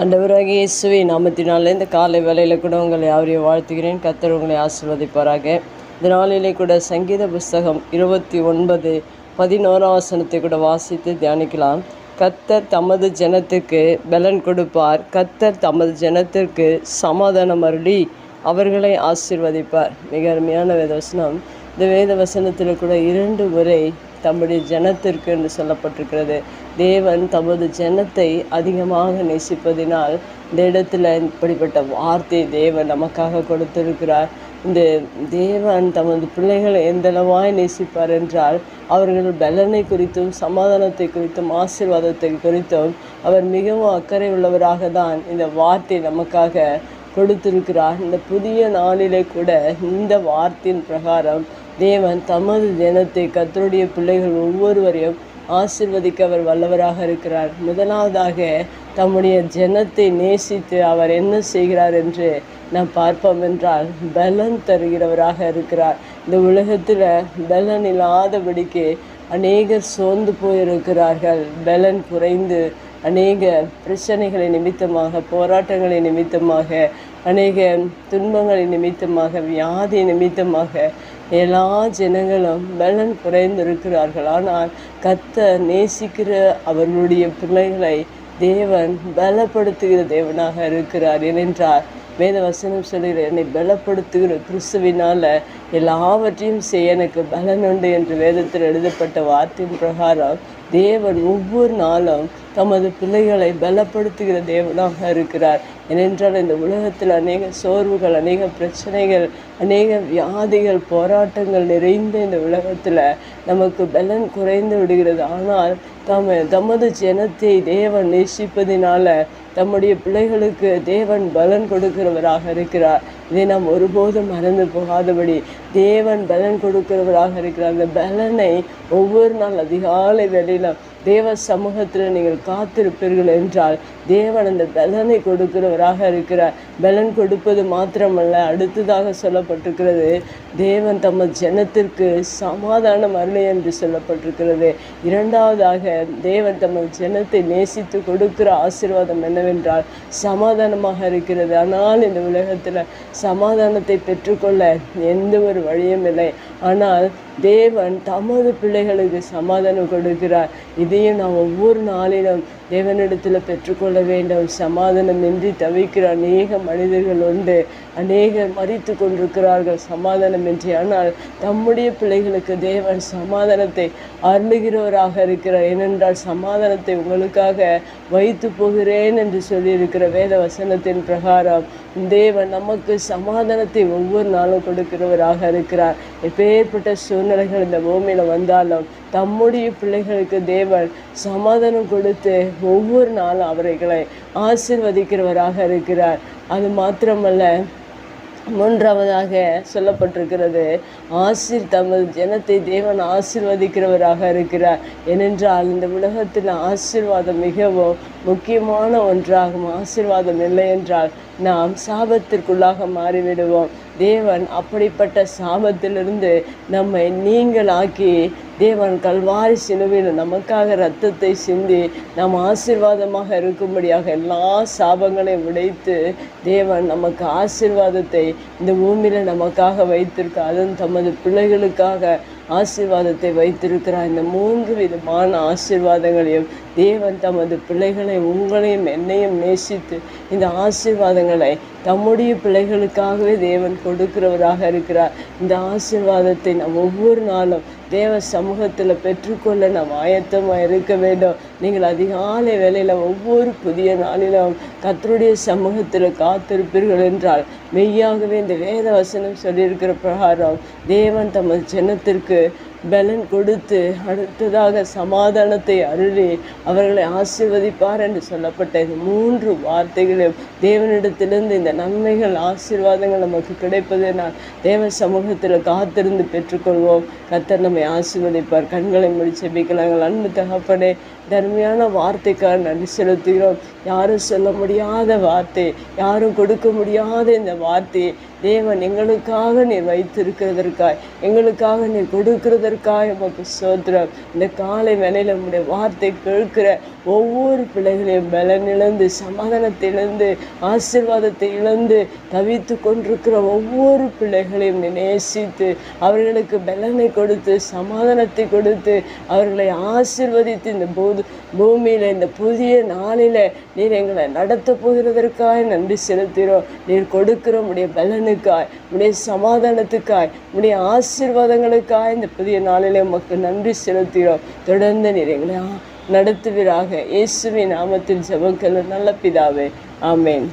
ஆண்டவராகிய இயேசுவை நாமத்தினால இந்த காலை வேலையில் கூட உங்களை யாரையும் வாழ்த்துகிறேன். கத்தர் உங்களை ஆசிர்வதிப்பாராக. இந்த நாளிலே கூட சங்கீத புஸ்தகம் இருபத்தி ஒன்பது பதினோராம் வசனத்தை கூட வாசித்து தியானிக்கலாம். கத்தர் தமது ஜனத்துக்கு பலன் கொடுப்பார். கத்தர் தமது ஜனத்திற்கு சமாதானம் அருளி அவர்களை ஆசீர்வதிப்பார். மிக அருமையான வேதவசனம் இந்த வேத வசனத்தில் கூட இரண்டு முறை தம்முடைய ஜனத்திற்கு என்று சொல்லப்பட்டிருக்கிறது. தேவன் தமது ஜனத்தை அதிகமாக நேசிப்பதினால் இந்த இடத்துல இப்படிப்பட்ட வார்த்தை தேவன் நமக்காக கொடுத்திருக்கிறார். இந்த தேவன் தமது பிள்ளைகளை எந்தளவாய் நேசிப்பார் என்றால் அவர்கள் பலனை குறித்தும் சமாதானத்தை குறித்தும் ஆசீர்வாதத்தை குறித்தும் அவர் மிகவும் அக்கறை உள்ளவராக தான் இந்த வார்த்தை நமக்காக கொடுத்திருக்கிறார். இந்த புதிய நாளிலே கூட இந்த வார்த்தையின் பிரகாரம் தேவன் தமது தினத்தை கத்தருடைய பிள்ளைகள் ஒவ்வொருவரையும் ஆசிர்வதிக்க அவர் வல்லவராக இருக்கிறார். முதலாவதாக தம்முடைய ஜனத்தை நேசித்து அவர் என்ன செய்கிறார் என்று நாம் பார்ப்போம் என்றால் பலன் தருகிறவராக இருக்கிறார். இந்த உலகத்தில் பலன் இல்லாதபடிக்கு அநேகர் சோர்ந்து போயிருக்கிறார்கள். பலன் குறைந்து அநேக பிரச்சனைகளை நிமித்தமாக போராட்டங்களை நிமித்தமாக அநேக துன்பங்களை நிமித்தமாக வியாதி நிமித்தமாக எல்லா ஜனங்களும் பலன் குறைந்திருக்கிறார்கள் ஆனால் கத்த நேசிக்கிற அவர்களுடைய பிள்ளைகளை தேவன் பலப்படுத்துகிற தேவனாக இருக்கிறார். ஏனென்றால் வேத வசனம் சொல்கிற என்னை பலப்படுத்துகிற கிறிஸ்துவினால் எல்லாவற்றையும் செய்ய எனக்கு பலன் உண்டு என்று வேதத்தில் எழுதப்பட்ட வார்த்தையின் பிரகாரம் தேவன் ஒவ்வொரு நாளும் தமது பிள்ளைகளை பலப்படுத்துகிற தேவனாக இருக்கிறார். ஏனென்றால் இந்த உலகத்தில் அநேக சோர்வுகள் அநேக பிரச்சனைகள் அநேக வியாதிகள் போராட்டங்கள் நிறைந்த இந்த உலகத்தில் நமக்கு பலன் குறைந்து விடுகிறது. ஆனால் தம் தமது ஜனத்தை தேவன் நேசிப்பதினால தம்முடைய பிள்ளைகளுக்கு தேவன் பலன் கொடுக்கிறவராக இருக்கிறார். இதை நாம் ஒருபோதும் மறந்து போகாதபடி தேவன் பலன் கொடுக்கிறவராக இருக்கிறார். அந்த பலனை ஒவ்வொரு நாள் அதிகாலை வேலையில் தேவ சமூகத்தில் நீங்கள் காத்திருப்பீர்கள் என்றால் தேவன் அந்த பலனை கொடுக்கிறவராக இருக்கிறார். பலன் கொடுப்பது மாத்திரமல்ல அடுத்ததாக சொல்லப்பட்டிருக்கிறது தேவன் தம்ம ஜனத்திற்கு சமாதானம் அருளை என்று சொல்லப்பட்டிருக்கிறது. இரண்டாவதாக தேவன் தமது ஜனத்தை நேசித்து கொடுக்கிற ஆசீர்வாதம் என்னவென்றால் சமாதானமாக இருக்கிறது. ஆனால் இந்த உலகத்தில் சமாதானத்தை பெற்றுக்கொள்ள எந்த ஒரு வழியும் இல்லை. ஆனால் தேவன் தமது பிள்ளைகளுக்கு சமாதானம் கொடுக்கிறார். இதையும் நாம் ஒவ்வொரு நாளிலும் தேவனிடத்தில் பெற்றுக்கொள்ள வேண்டும். சமாதானம் இன்றி தவிக்கிற அநேக மனிதர்கள் உண்டு. அநேகர் மறித்து கொண்டிருக்கிறார்கள் சமாதானம் இன்றி. ஆனால் தம்முடைய பிள்ளைகளுக்கு தேவன் சமாதானத்தை அருளுகிறவராக இருக்கிறார். ஏனென்றால் சமாதானத்தை உங்களுக்காக வைத்து போகிறேன் என்று சொல்லியிருக்கிற வேத வசனத்தின் பிரகாரம் தேவன் நமக்கு சமாதானத்தை ஒவ்வொரு நாளும் கொடுக்கிறவராக இருக்கிறார். எப்பேற்பட்ட சூழ்நிலைகள் இந்த பூமியில் வந்தாலும் தம்முடைய பிள்ளைகளுக்கு தேவன் சமாதானம் கொடுத்து ஒவ்வொரு நாளும் அவர்களை ஆசிர்வதிக்கிறவராக இருக்கிறார். அது மாத்திரமல்ல மூன்றாவதாக சொல்லப்பட்டிருக்கிறது ஆசிர் தமது ஜனத்தை தேவன் ஆசிர்வதிக்கிறவராக இருக்கிறார். ஏனென்றால் இந்த உலகத்தில் ஆசிர்வாதம் மிகவும் முக்கியமான ஒன்றாகும் ஆசிர்வாதம் இல்லை என்றால் நாம் சாபத்திற்குள்ளாக மாறிவிடுவோம். தேவன் அப்படிப்பட்ட சாபத்திலிருந்து நம்மை நீங்களாக்கி தேவன் கல்வாரி சிலுவையில் நமக்காக ரத்தத்தை சிந்தி நாம் ஆசீர்வாதமாக இருக்கும்படியாக எல்லா சாபங்களையும் உடைத்து தேவன் நமக்கு ஆசீர்வாதத்தை இந்த பூமியில் நமக்காக வைத்திருக்க அதுவும் தமது பிள்ளைகளுக்காக ஆசீர்வாதத்தை வைத்திருக்கிறார். இந்த மூன்று விதமான ஆசீர்வாதங்களையும் தேவன் தமது பிள்ளைகளை உங்களையும் என்னையும் நேசித்து இந்த ஆசீர்வாதங்களை தம்முடைய பிள்ளைகளுக்காகவே தேவன் கொடுக்கிறவராக இருக்கிறார். இந்த ஆசீர்வாதத்தை நாம் ஒவ்வொரு நாளும் தேவ சமூகத்தில் பெற்றுக்கொள்ள நாம் ஆயத்தமாக இருக்க வேண்டும். நீங்கள் அதிகாலை வேலையில் ஒவ்வொரு புதிய நாளிலும் கத்தருடைய சமூகத்தில் காத்திருப்பீர்கள் என்றால் மெய்யாகவே இந்த வேத வசனம் சொல்லியிருக்கிற பிரகாரம் தேவன் தமது ஜனத்திற்கு பலன் கொடுத்து அடுத்ததாக சமாதானத்தை அருளி அவர்களை ஆசீர்வதிப்பார் என்று சொல்லப்பட்ட இந்த மூன்று வார்த்தைகளையும் தேவனிடத்திலிருந்து இந்த நன்மைகள் ஆசீர்வாதங்கள் நமக்கு கிடைப்பதனால் தேவ சமூகத்தில் காத்திருந்து பெற்றுக்கொள்வோம். கத்தர் நம்மை ஆசிர்வதிப்பார். கண்களை முடிச்சு செபிக்கலாங்கள் அன்பு தகப்பனே தர்மையான வார்த்தைக்காக நன்றி செலுத்துகிறோம். யாரும் சொல்ல முடியாத வார்த்தை யாரும் கொடுக்க முடியாத இந்த வார்த்தையை தேவன் எங்களுக்காக நீர் வைத்திருக்கிறதற்காய் எங்களுக்காக நீர் கொடுக்கிறதற்காய் உமக்கு சோத்திரம் இந்த காலை வேலையில் உங்களுடைய வார்த்தை கேட்கிற ஒவ்வொரு பிள்ளைகளையும் பலன் இழந்து சமாதானத்தை இழந்து ஆசீர்வாதத்தை இழந்து தவித்து கொண்டிருக்கிற ஒவ்வொரு பிள்ளைகளையும் நேசித்து அவர்களுக்கு பலனை கொடுத்து சமாதானத்தை கொடுத்து அவர்களை ஆசிர்வதித்து இந்த போது பூமியில் இந்த புதிய நாளில் நீர் எங்களை நடத்த போகிறதற்காக நன்றி செலுத்துகிறோம். நீர் கொடுக்கிற உடைய பலனை பலனுக்காய் உடைய சமாதானத்துக்காய் உடைய ஆசீர்வாதங்களுக்காய் இந்த புதிய நாளிலே உமக்கு நன்றி செலுத்துகிறோம். தொடர்ந்து நீர் எங்களை நடத்துவீராக. இயேசுவின் நாமத்தில் ஜெபக்கல நல்ல பிதாவே. ஆமேன்.